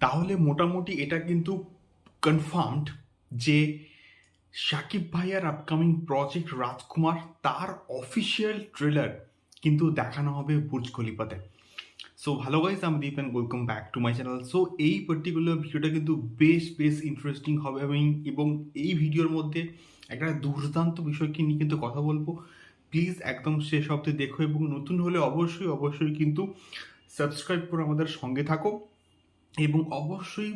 তাহলে মোটামুটি এটা কিন্তু কনফার্মড যে শাকিব ভাইয়ার আপকামিং প্রজেক্ট রাজকুমার, তার অফিসিয়াল ট্রেলার কিন্তু দেখানো হবে বুর্জ খলিফাতে। সো ভালো গাইজ আমি Deep and welcome back to my channel so এই পার্টিকুলার ভিডিওটা কিন্তু বেশ বেশ ইন্টারেস্টিং হবে এবং এবং এই ভিডিওর মধ্যে একটা দুর্দান্ত বিষয়কে নিয়ে কিন্তু কথা বলব। প্লিজ একদম শেষ অব্দি দেখো এবং নতুন হলে অবশ্যই অবশ্যই কিন্তু সাবস্ক্রাইব করে আমাদের সঙ্গে থাকো। এবং অবশ্যই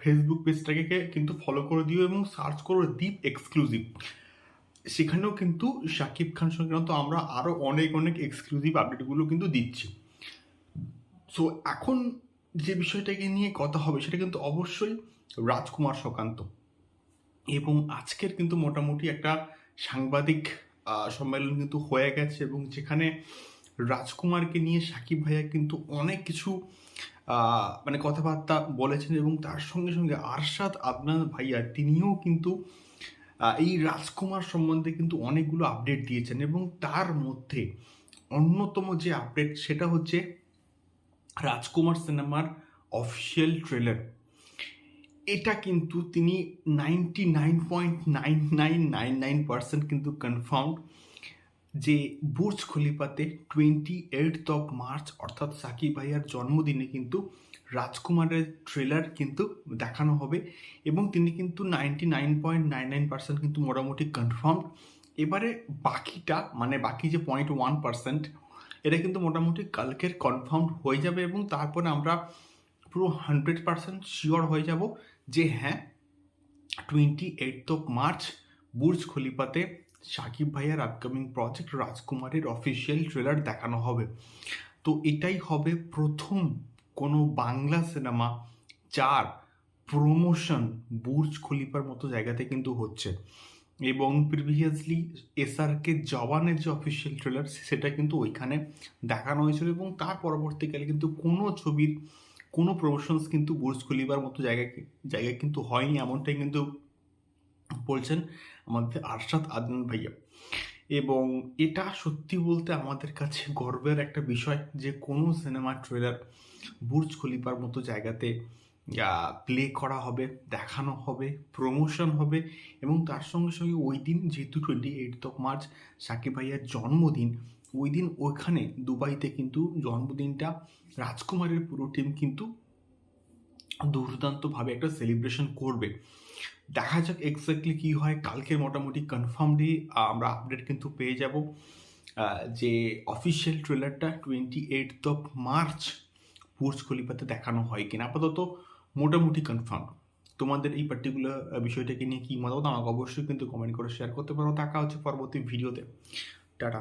ফেসবুক পেজটাকে কিন্তু ফলো করে দিও এবং সার্চ করো দীপ এক্সক্লুসিভ সেখানেও কিন্তু শাকিব খান সংক্রান্ত আমরা আরও অনেক অনেক এক্সক্লুসিভ আপডেটগুলো কিন্তু দিচ্ছি। সো এখন যে বিষয়টাকে নিয়ে কথা হবে সেটা কিন্তু অবশ্যই রাজকুমার সুকান্ত এবং আজকের কিন্তু মোটামুটি একটা সাংবাদিক সম্মেলন কিন্তু হয়ে গেছে এবং যেখানে রাজকুমারকে নিয়ে সাকিব ভাইয়া কিন্তু অনেক কিছু মানে কথাবার্তা বলেছেন এবং তার সঙ্গে সঙ্গে আরশাদ আদনান ভাইয়া তিনিও কিন্তু এই রাজকুমার সম্বন্ধে কিন্তু অনেকগুলো আপডেট দিয়েছেন এবং তার মধ্যে অন্যতম যে আপডেট সেটা হচ্ছে রাজকুমার সিনেমার অফিসিয়াল ট্রেলার এটা কিন্তু তিনি ninety nine point nine nine nine nine percent কিন্তু কনফার্ম যে বুর্জ খলিফাতে টোয়েন্টি এইট অফ মার্চ অর্থাৎ সাকিব ভাইয়ার জন্মদিনে কিন্তু রাজকুমারের ট্রেলার কিন্তু দেখানো হবে এবং তিনি কিন্তু ninety nine point nine nine percent কিন্তু মোটামুটি কনফার্ম এবারে বাকিটা মানে বাকি যে পয়েন্ট ওয়ান পার্সেন্ট এটা কিন্তু মোটামুটি কালকের কনফার্ম হয়ে যাবে এবং তারপরে আমরা পুরো হান্ড্রেড পার্সেন্ট শিওর হয়ে যাব যে হ্যাঁ twenty eight of March Burj খলিফাতে Shakib ভাইয়ার আপকামিং প্রজেক্ট রাজকুমারের অফিসিয়াল ট্রেলার দেখানো হবে। তো এটাই হবে প্রথম কোনো বাংলা সিনেমা যার প্রমোশন বুর্জ খলিফার মতো জায়গাতে কিন্তু হচ্ছে। এবং প্রিভিয়াসলি এসআরকে জওয়ানের যে অফিসিয়াল ট্রেলার সেটা কিন্তু ওইখানে দেখানো হয়েছিল এবং তার পরবর্তীকালে কিন্তু কোনো ছবির, কোনো প্রমোশনস কিন্তু বুর্জ খলিফার মতো জায়গায় জায়গায় কিন্তু হয়নি, এমনটাই কিন্তু বলছেন। আমাদের আরশাদ আদনান ভাইয়া। এবং এটা সত্যি বলতে আমাদের কাছে গর্বের একটা বিষয় যে, কোনো সিনেমার ট্রেলার বুর্জ খলিফার মতো জায়গাতে প্লে করা হবে, দেখানো হবে, প্রমোশন হবে এবং তার সঙ্গে সঙ্গে ওই দিন যেহেতু twenty eight of March Shakib ভাইয়ার জন্মদিন, ওই দিন ওইখানে দুবাইতে কিন্তু জন্মদিনটা রাজকুমারের পুরো টিম কিন্তু দুর্দান্তভাবে একটা সেলিব্রেশন করবে। দেখা যাক এক্স্যাক্টলি কী হয়। কালকে মোটামুটি কনফার্মলি আমরা আপডেট কিন্তু পেয়ে যাব। যে অফিসিয়াল ট্রেলারটা twenty eight of March Burj খলিফাতে দেখানো হয় কিনা। আপাতত মোটামুটি কনফার্ম তোমাদের এই পার্টিকুলার বিষয়টাকে নিয়ে কী মতামত আমাকে অবশ্যই কিন্তু কমেন্ট করে শেয়ার করতে পারো। দেখা হচ্ছে পরবর্তী ভিডিওতে টাটা।